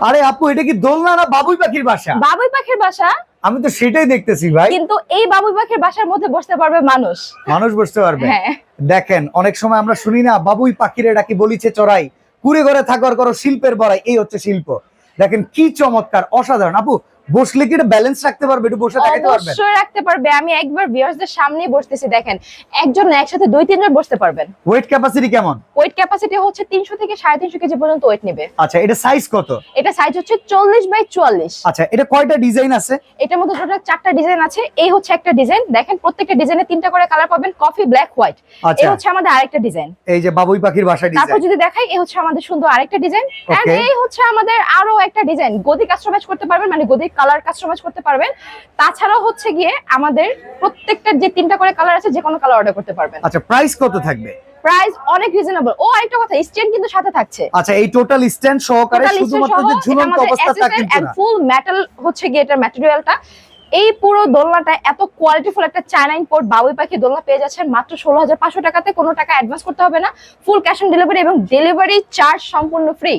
আরে আপু এটা কি দোলনা না বাবুই পাখির বাসা? বাবুই পাখির বাসা? আমি তো সেটাই দেখতেছি ভাই। কিন্তু এই বাবুই পাখির বাসার মধ্যে বসতে পারবে মানুষ। মানুষ বসতে পারবে। হ্যাঁ। দেখেন অনেক সময় আমরা শুনি না বাবুই পাখির এটা কি বলিছে চড়াই? কুড়ে ঘরে থাকার করো শিল্পের বড়াই এই হচ্ছে শিল্প। দেখেন কি চমৎকার অসাধারণ। আপু বসলে কি ব্যালেন্স রাখতে পারবে? একটু বসে থাকতে পারবেন? অবশ্যই রাখতে পারবে। আমি একবার ভিউয়ার্সদের সামনেই বসতেছি দেখেন। একজন না একসাথে দুই তিনজন বসতে পারবেন। ওয়েট ক্যাপাসিটি কেমন? ওয়েট ক্যাপাসিটি হচ্ছে তিনশো থেকে সাড়ে তিনশো কেজি পর্যন্ত ওয়েট নেবে। আচ্ছা এটা সাইজ কত? এটা সাইজ হচ্ছে চল্লিশ বাই চুয়াল্লিশ। আচ্ছা এটা কয়টা ডিজাইন আছে? এটার মধ্যে টোটাল চারটা ডিজাইন আছে। এই হচ্ছে একটা ডিজাইন দেখেন প্রত্যেকটা ডিজাইনে তিনটা করে কালার পাবেন কফি ব্ল্যাক হোয়াইট এই হচ্ছে আমাদের আরেকটা ডিজাইন এই যে বাবুই পাখির বাসা ডিজাইন তারপর যদি দেখাই এই হচ্ছে আমাদের সুন্দর আরেকটা ডিজাইন এন্ড এই হচ্ছে আমাদের আরও একটা ডিজাইন গদি কাস্টমাইজ করতে পারবেন মানে গদি কালার কাস্টমাইজ করতে পারবেন। তাছাড়াও হচ্ছে গিয়ে আমাদের প্রত্যেকটা যে তিনটা করে কালার আছে যে কোনো কালার অর্ডার করতে পারবেন। আচ্ছা প্রাইস কত থাকবে? প্রাইস অনেক রিজনেবল ও আরেকটা কথা স্ট্যান্ড কিন্তু সাথে থাকছে। আচ্ছা এই টোটাল স্ট্যান্ড সহকারে শুধুমাত্র যে ঝুলন্ত অবস্থা তা কিন্তু না। full metal হচ্ছে গিয়ে এটার ম্যাটেরিয়ালটা এই পুরো দোলনাটা এত কোয়ালিটিফুল একটা চায়না ইম্পোর্ট বাবুই পাখি দোলনা পেয়ে যাচ্ছেন মাত্র ষোলো হাজার পাঁচশো টাকাতে। কোনো টাকা অ্যাডভান্স করতে হবে না। ফুল ক্যাশ অন ডেলিভারি এবং ডেলিভারি চার্জ সম্পূর্ণ ফ্রি